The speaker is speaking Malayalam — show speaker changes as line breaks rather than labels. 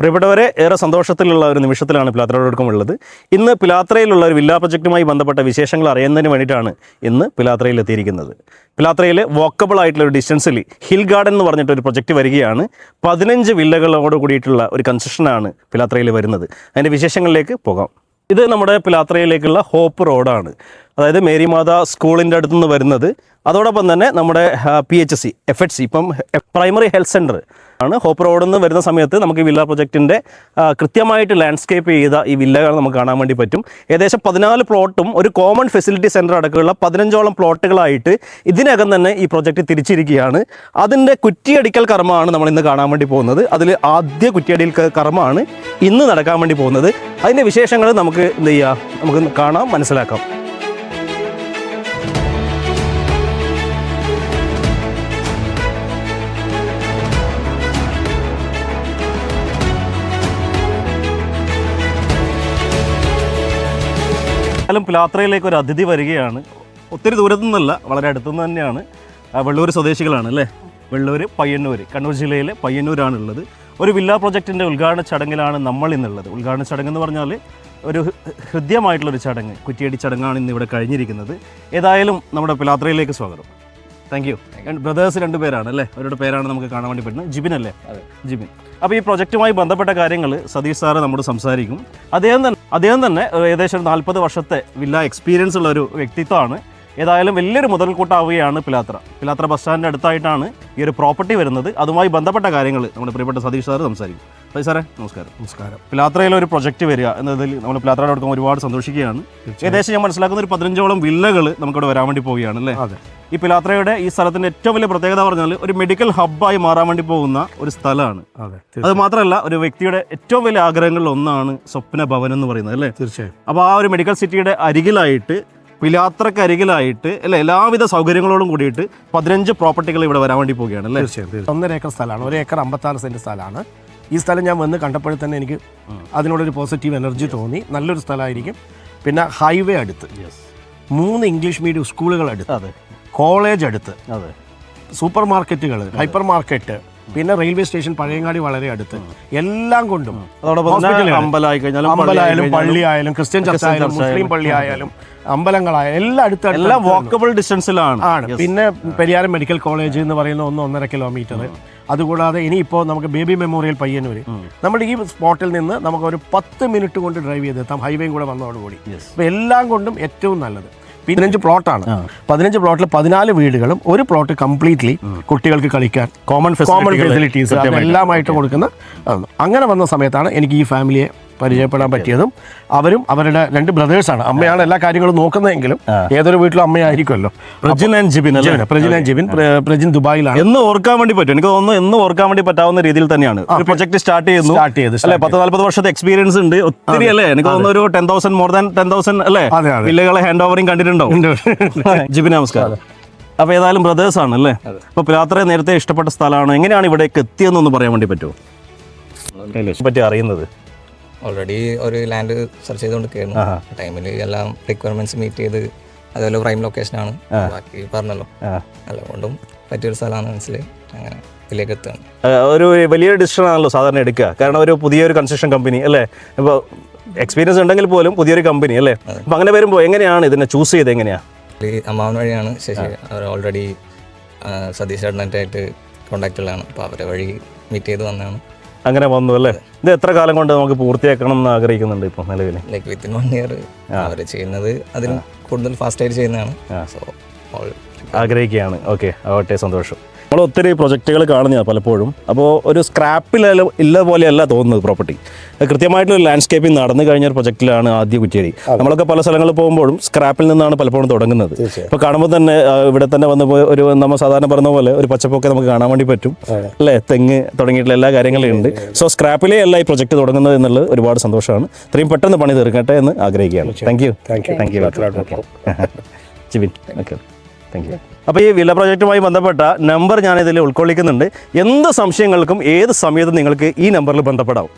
പ്രിയപ്പെട്ടവരെ ഏറെ സന്തോഷത്തിലുള്ള ഒരു നിമിഷത്തിലാണ് പിലാത്രയോടൊപ്പം ഉള്ളത്. ഇന്ന് പിലാത്രയിലുള്ള ഒരു വില്ലാ പ്രൊജക്റ്റുമായി ബന്ധപ്പെട്ട വിശേഷങ്ങൾ അറിയുന്നതിന് വേണ്ടിയിട്ടാണ് ഇന്ന് പിലാത്രയിൽ എത്തിയിരിക്കുന്നത് പിലാത്രയിൽ വോക്കബിൾ ആയിട്ടുള്ള ഒരു ഡിസ്റ്റൻസിൽ ഹിൽ ഗാർഡൻ എന്ന് പറഞ്ഞിട്ട് ഒരു പ്രൊജക്റ്റ് വരികയാണ്. പതിനഞ്ച് വില്ലകളോട് കൂടിയിട്ടുള്ള ഒരു കൺസ്ട്രക്ഷനാണ് പിലാത്രയിൽ വരുന്നത്. അതിന്റെ വിശേഷങ്ങളിലേക്ക് പോകാം. ഇത് നമ്മുടെ പിലാത്രയിലേക്കുള്ള ഹോപ്പ് റോഡാണ്. അതായത് മേരിമാത സ്കൂളിന്റെ അടുത്ത് നിന്ന് വരുന്നത്. അതോടൊപ്പം തന്നെ നമ്മുടെ P H C F H C ഇപ്പം പ്രൈമറി ഹെൽത്ത് സെന്റർ ആണ്. ഹോപ്പ് റോഡിൽ നിന്ന് വരുന്ന സമയത്ത് നമുക്ക് വില്ല പ്രൊജക്റ്റിന്റെ കൃത്യമായിട്ട് ലാൻഡ്സ്കേപ്പ് ചെയ്ത ഈ വില്ലകൾ നമുക്ക് കാണാൻ വേണ്ടി പറ്റും. ഏകദേശം പതിനാല് പ്ലോട്ടും ഒരു കോമൺ ഫെസിലിറ്റി സെന്റർ അടക്കമുള്ള പതിനഞ്ചോളം പ്ലോട്ടുകളായിട്ട് ഇതിനകം തന്നെ ഈ പ്രൊജക്റ്റ് തിരിച്ചിരിക്കുകയാണ്. അതിന്റെ കുറ്റിയടിക്കൽ കർമ്മമാണ് നമ്മൾ ഇന്ന് കാണാൻ വേണ്ടി പോകുന്നത്. അതിൽ ആദ്യ കുറ്റിയടിക്കൽ കർമ്മമാണ്. ഇന്ന് നടക്കാൻ വേണ്ടി പോകുന്നത്. അതിന്റെ വിശേഷങ്ങൾ നമുക്ക് എന്ത് ചെയ്യാം? നമുക്ക് കാണാം മനസ്സിലാക്കാം. എന്നാലും പിലാത്രയിലേക്ക് ഒരു അതിഥി വരികയാണ്. ഒത്തിരി ദൂരത്തു നിന്നല്ല വളരെ അടുത്തുനിന്ന് തന്നെയാണ്. വെള്ളൂർ സ്വദേശികളാണ് അല്ലേ? വെള്ളൂർ പയ്യന്നൂർ കണ്ണൂർ ജില്ലയിലെ പയ്യന്നൂരാണ് ഉള്ളത്. ഒരു വില്ല പ്രൊജക്റ്റിന്റെ ഉദ്ഘാടന ചടങ്ങിലാണ് നമ്മൾ ഇന്നുള്ളത്. ഉദ്ഘാടന ചടങ്ങ് എന്ന് പറഞ്ഞാൽ ഒരു ഹൃദ്യമായിട്ടുള്ളൊരു ചടങ്ങ്. കുറ്റിയടി ചടങ്ങാണ് ഇന്ന് ഇവിടെ കഴിഞ്ഞിരിക്കുന്നത്. ഏതായാലും നമ്മുടെ പിലാത്രയിലേക്ക് സ്വാഗതം. താങ്ക് യു ബ്രദേഴ്സ് രണ്ട് പേരാണ് അല്ലേ? അവരുടെ പേരാണ് നമുക്ക് കാണാൻ വേണ്ടി പറ്റുന്നത്. ജിബിൻ അല്ലേ? ജിബിൻ. അപ്പോൾ ഈ പ്രൊജക്റ്റുമായി ബന്ധപ്പെട്ട കാര്യങ്ങൾ സതീഷ് സാറ് നമ്മോട് സംസാരിക്കും. അദ്ദേഹം തന്നെ അദ്ദേഹം തന്നെ ഏകദേശം നാൽപ്പത് വർഷത്തെ വില്ല എക്സ്പീരിയൻസ് ഉള്ള ഒരു വ്യക്തിത്വമാണ്. ഏതായാലും വലിയൊരു മുതൽക്കൂട്ടാവുകയാണ് പിലാത്ര. പിലാത്ര ബസ് സ്റ്റാൻഡിന്റെ അടുത്തായിട്ടാണ് ഈ ഒരു പ്രോപ്പർട്ടി വരുന്നത്. അതുമായി ബന്ധപ്പെട്ട കാര്യങ്ങൾ നമ്മുടെ പ്രിയപ്പെട്ട സതീഷ് സാർ സംസാരിക്കും. സതീഷ് സാറേ നമസ്കാരം.
നമസ്കാരം.
പിലാത്രയിലെ ഒരു പ്രൊജക്റ്റ് വരിക എന്നതിൽ നമ്മൾ പിലാത്രയുടെ അടുക്കം ഒരുപാട് സന്തോഷിക്കുകയാണ്. ഏകദേശം ഞാൻ മനസ്സിലാക്കുന്ന ഒരു പതിനഞ്ചോളം വില്ലകൾ നമുക്കിവിടെ വരാൻ വേണ്ടി പോവുകയാണ് അല്ലേ?
അതെ.
ഈ പിലാത്രയുടെ ഈ സ്ഥലത്തിന്റെ ഏറ്റവും വലിയ പ്രത്യേകത പറഞ്ഞാൽ ഒരു മെഡിക്കൽ ഹബ്ബായി മാറാൻ വേണ്ടി പോകുന്ന ഒരു സ്ഥലമാണ്.
അതെ
അത് മാത്രമല്ല ഒരു വ്യക്തിയുടെ ഏറ്റവും വലിയ ആഗ്രഹങ്ങളിൽ ഒന്നാണ് സ്വപ്ന ഭവൻ എന്ന് പറയുന്നത് അല്ലേ?
തീർച്ചയായും.
അപ്പോൾ ആ ഒരു മെഡിക്കൽ സിറ്റിയുടെ അരികിലായിട്ട് പിലാത്രക്ക് അരികിലായിട്ട് അല്ലെ എല്ലാവിധ സൗകര്യങ്ങളോടും കൂടിയിട്ട് പതിനഞ്ച് പ്രോപ്പർട്ടികൾ ഇവിടെ വരാൻ വേണ്ടി പോവുകയാണ് അല്ലേ?
തീർച്ചയായും. ഒന്നര ഏക്കർ സ്ഥലമാണ് ഒരു ഏക്കർ അമ്പത്താറ് സെന്റ് സ്ഥലമാണ്. ഈ സ്ഥലം ഞാൻ വന്ന് കണ്ടപ്പോൾ തന്നെ എനിക്ക് അതിനോടൊരു പോസിറ്റീവ് എനർജി തോന്നി. നല്ലൊരു സ്ഥലമായിരിക്കും. പിന്നെ ഹൈവേ അടുത്ത്. മൂന്ന് ഇംഗ്ലീഷ് മീഡിയം സ്കൂളുകൾ അടുത്ത്. കോളേജ് അടുത്ത്. സൂപ്പർ മാർക്കറ്റുകൾ ഹൈപ്പർ മാർക്കറ്റ് പിന്നെ റെയിൽവേ സ്റ്റേഷൻ പഴയങ്ങാടി വളരെ അടുത്ത്. എല്ലാം കൊണ്ടും അമ്പലമായാലും
പള്ളി
ആയാലും ക്രിസ്ത്യൻ ചർച്ച ആയാലും മുസ്ലിം. പള്ളി ആയാലും അമ്പലങ്ങളായ എല്ലാം അടുത്ത
എല്ലാം വാക്കബിൾ ഡിസ്റ്റൻസിലാണ്
ആണ്. പിന്നെ പെരിയാരം മെഡിക്കൽ കോളേജ് എന്ന് പറയുന്ന ഒന്ന് ഒന്നര കിലോമീറ്റർ. അതുകൂടാതെ ഇനിയിപ്പോൾ നമുക്ക് ബേബി മെമ്മോറിയൽ പയ്യന്നൂർ നമ്മൾ ഈ സ്പോട്ടിൽ നിന്ന് നമുക്ക് ഒരു പത്ത് മിനിറ്റ് കൊണ്ട് ഡ്രൈവ് ചെയ്തെത്താം. ഹൈവേയും കൂടെ വന്നതോടുകൂടി. അപ്പോൾ എല്ലാം കൊണ്ടും ഏറ്റവും നല്ലത്. പതിനഞ്ച് പ്ലോട്ടാണ്. പതിനഞ്ച് പ്ലോട്ടിൽ പതിനാല് വീടുകളും ഒരു പ്ലോട്ട് കംപ്ലീറ്റ്ലി കുട്ടികൾക്ക് കളിക്കാൻ
കോമൺ
കോമൺ ഫെസിലിറ്റീസ് എല്ലാമായിട്ട് കൊടുക്കുന്ന അങ്ങനെ വന്ന സമയത്താണ് എനിക്ക് ഈ ഫാമിലിയെ പരിചയപ്പെടാൻ പറ്റിയതും അവരും അവരുടെ രണ്ട് ബ്രദേഴ്സാണ് അമ്മയാണ് എല്ലാ കാര്യങ്ങളും നോക്കുന്നതെങ്കിലും ഏതൊരു വീട്ടിലും അമ്മയായിരിക്കുമല്ലോ.
പ്രജിൻ ആൻഡ് ജിബിൻ അല്ലേ?
പ്രജിൻ ആൻഡ് ജിബിൻ പ്രജിൻ ദുബായിലാണ്.
എന്ന് ഓർക്കാൻ വേണ്ടി പറ്റും. എനിക്ക് തോന്നുന്നു എന്ന് ഓർക്കാൻ വേണ്ടി പറ്റാവുന്ന രീതിയിൽ തന്നെയാണ്. ഒരു പ്രൊജക്ട് സ്റ്റാർട്ട് ചെയ്യുന്നു.
സ്റ്റാർട്ട് ചെയ്ത്
അല്ലെ പത്ത് നാല്പത് വർഷത്തെ എക്സ്പീരിയൻസ് ഉണ്ട്. ഒത്തിരി അല്ലേ? എനിക്ക് തോന്നുന്നു ഒരു ten thousand more than ten thousand അല്ലേ?
അതെ.
ഹാൻഡ് ഓവറിങ് കണ്ടിട്ടുണ്ടോ? ജിബിൻ നമസ്കാരം. അപ്പോൾ ഏതായാലും ബ്രദേഴ്സ് ആണ് അല്ലേ? അപ്പൊ പിലാത്ര നേരത്തെ ഇഷ്ടപ്പെട്ട സ്ഥലമാണ്. എങ്ങനെയാണ് ഇവിടേക്ക് എത്തിയെന്നൊന്ന് പറയാൻ വേണ്ടി പറ്റുമോ? പറ്റി അറിയുന്നത്.
ഓൾറെഡി ഒരു ലാൻഡ് സെർച്ച് ചെയ്തുകൊണ്ടിരിക്കുകയായിരുന്നു. ടൈമിൽ എല്ലാം റിക്വയർമെന്റ്സ് മീറ്റ് ചെയ്ത് അതുപോലെ പ്രൈം ലൊക്കേഷൻ ആണ് ബാക്കി പറഞ്ഞല്ലോ. അതുകൊണ്ടും പറ്റിയൊരു സ്ഥലമാണ് മനസ്സിലായി അങ്ങനെ ഇതിലേക്ക് എത്തുകയാണ്.
ഒരു വലിയൊരു ഡിസിഷൻ ആണല്ലോ സാധാരണ എടുക്കുക. കാരണം ഒരു പുതിയൊരു കൺസ്ട്രക്ഷൻ കമ്പനി അല്ലേ? ഇപ്പോൾ എക്സ്പീരിയൻസ് ഉണ്ടെങ്കിൽ പോലും പുതിയൊരു കമ്പനി അല്ലേ? അപ്പൊ അങ്ങനെ വരുമ്പോൾ എങ്ങനെയാണ് ഇതിനെ ചൂസ് ചെയ്ത്
എങ്ങനെയാണ് അമ്മാവൻ വഴിയാണ് ശശി. അവർ ഓൾറെഡി സതീഷ് ചേട്ടനായിട്ട് കോണ്ടാക്ട് ഉള്ളതാണ്. അപ്പോൾ അവരെ വഴി മീറ്റ് ചെയ്ത് വന്നതാണ്.
അങ്ങനെ വന്നു അല്ലേ? ഇത് എത്ര കാലം കൊണ്ട് നമുക്ക് പൂർത്തിയാക്കണം എന്ന് ആഗ്രഹിക്കുന്നുണ്ട് ഇപ്പോൾ നിലവിൽ?
ലൈക്ക് വിത്തിൻ വൺ ഇയർ അവർ ചെയ്യുന്നത് അതിലും കൂടുതൽ ഫാസ്റ്റായിട്ട് ചെയ്യുന്നതാണ്. സോ
ആഗ്രഹിക്കുകയാണ്. ഓക്കെ ആവട്ടെ സന്തോഷം. നമ്മൾ ഒത്തിരി പ്രൊജക്റ്റുകൾ കാണുന്നതാണ് പലപ്പോഴും. അപ്പോൾ ഒരു സ്ക്രാപ്പിൽ ഇല്ല പോലെയല്ല തോന്നുന്നത് പ്രോപ്പർട്ടി കൃത്യമായിട്ടുള്ള ലാൻഡ്സ്കേപ്പിംഗ് നടന്നു കഴിഞ്ഞ ഒരു പ്രൊജക്റ്റിലാണ് ആദ്യ കുറ്റിയേരി. നമ്മളൊക്കെ പല സ്ഥലങ്ങളിൽ പോകുമ്പോഴും സ്ക്രാപ്പിൽ നിന്നാണ് പലപ്പോഴും തുടങ്ങുന്നത്. ഇപ്പോൾ കാണുമ്പോൾ തന്നെ ഇവിടെ തന്നെ വന്ന് പോയി ഒരു നമ്മൾ സാധാരണ പറഞ്ഞ പോലെ ഒരു പച്ചപ്പൊക്കെ നമുക്ക് കാണാൻ വേണ്ടി പറ്റും. അല്ലേ? തെങ്ങ് തുടങ്ങിയിട്ടുള്ള എല്ലാ കാര്യങ്ങളും ഉണ്ട്. സോ സ്ക്രാപ്പിലേ അല്ല ഈ പ്രൊജക്ട് തുടങ്ങുന്നത് എന്നുള്ളത് ഒരുപാട് സന്തോഷമാണ്. ഇത്രയും പെട്ടെന്ന് പണി തീർക്കട്ടെ എന്ന് ആഗ്രഹിക്കുകയാണ്. Thank you
thank you
thank you Jibin okay thank you അപ്പോൾ ഈ വില പ്രോജക്റ്റുമായി ബന്ധപ്പെട്ട നമ്പർ ഞാനിതിൽ ഉൾക്കൊള്ളിക്കുന്നുണ്ട്. എന്ത് സംശയങ്ങൾക്കും ഏത് സമയത്തും നിങ്ങൾക്ക് ഈ നമ്പറിൽ ബന്ധപ്പെടാം